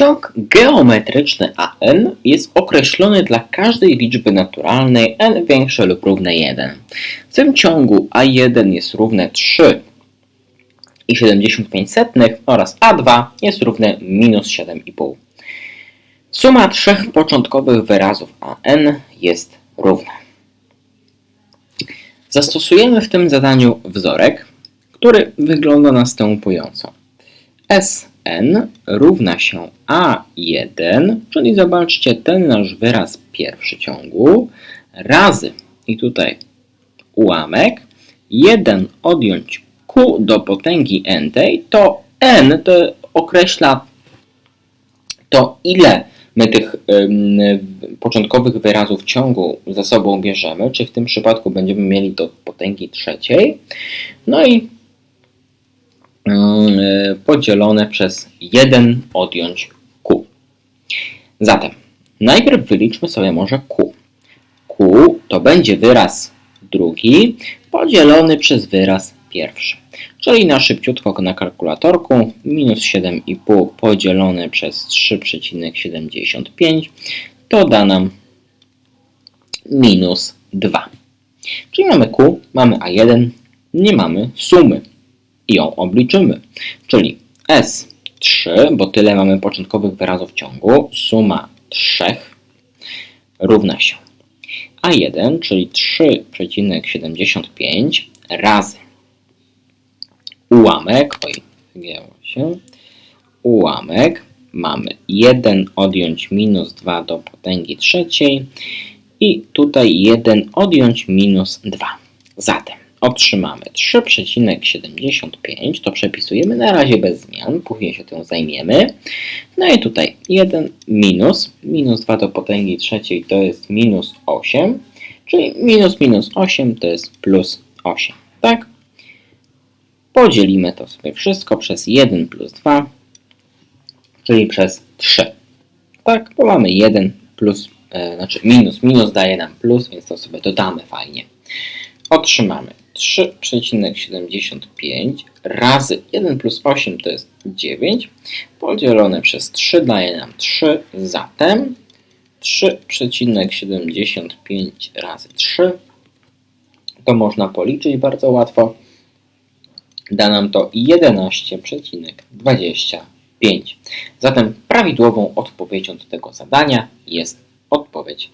Ciąg geometryczny AN jest określony dla każdej liczby naturalnej n większe lub równe 1. W tym ciągu A1 jest równe 3,75 oraz A2 jest równe minus 7,5. Suma trzech początkowych wyrazów AN jest równa. Zastosujemy w tym zadaniu wzorek, który wygląda następująco. Sn równa się A1, czyli zobaczcie ten nasz wyraz pierwszy ciągu, razy, i tutaj ułamek, 1 odjąć q do potęgi n tej, to n to określa to ile my tych ym, początkowych wyrazów ciągu ze sobą bierzemy, czy w tym przypadku będziemy mieli do potęgi trzeciej. No i podzielone przez 1 odjąć q. Zatem najpierw wyliczmy sobie może q. q to będzie wyraz drugi podzielony przez wyraz pierwszy. Czyli na szybciutko na kalkulatorku minus 7,5 podzielone przez 3,75 to da nam minus 2. Czyli mamy Q, mamy A1, nie mamy sumy i ją obliczymy. Czyli S3, bo tyle mamy początkowych wyrazów ciągu, suma 3 równa się A1, czyli 3,75 razy ułamek, oj, wygięło się, ułamek, mamy 1 odjąć minus 2 do potęgi trzeciej i tutaj 1 odjąć minus 2. Zatem otrzymamy 3,75, to przepisujemy. Na razie bez zmian, później się tym zajmiemy. No i tutaj 1 minus, minus 2 do potęgi trzeciej. To jest minus 8, czyli minus minus 8 to jest plus 8, tak? Podzielimy to sobie wszystko przez 1 plus 2, czyli przez 3. Tak, bo mamy 1 plus, e, znaczy minus, minus daje nam plus, więc to sobie dodamy fajnie. Otrzymamy 3,75 razy 1 plus 8 to jest 9, podzielone przez 3 daje nam 3, zatem 3,75 razy 3 to można policzyć bardzo łatwo da nam to 11,25. Zatem prawidłową odpowiedzią do tego zadania jest odpowiedź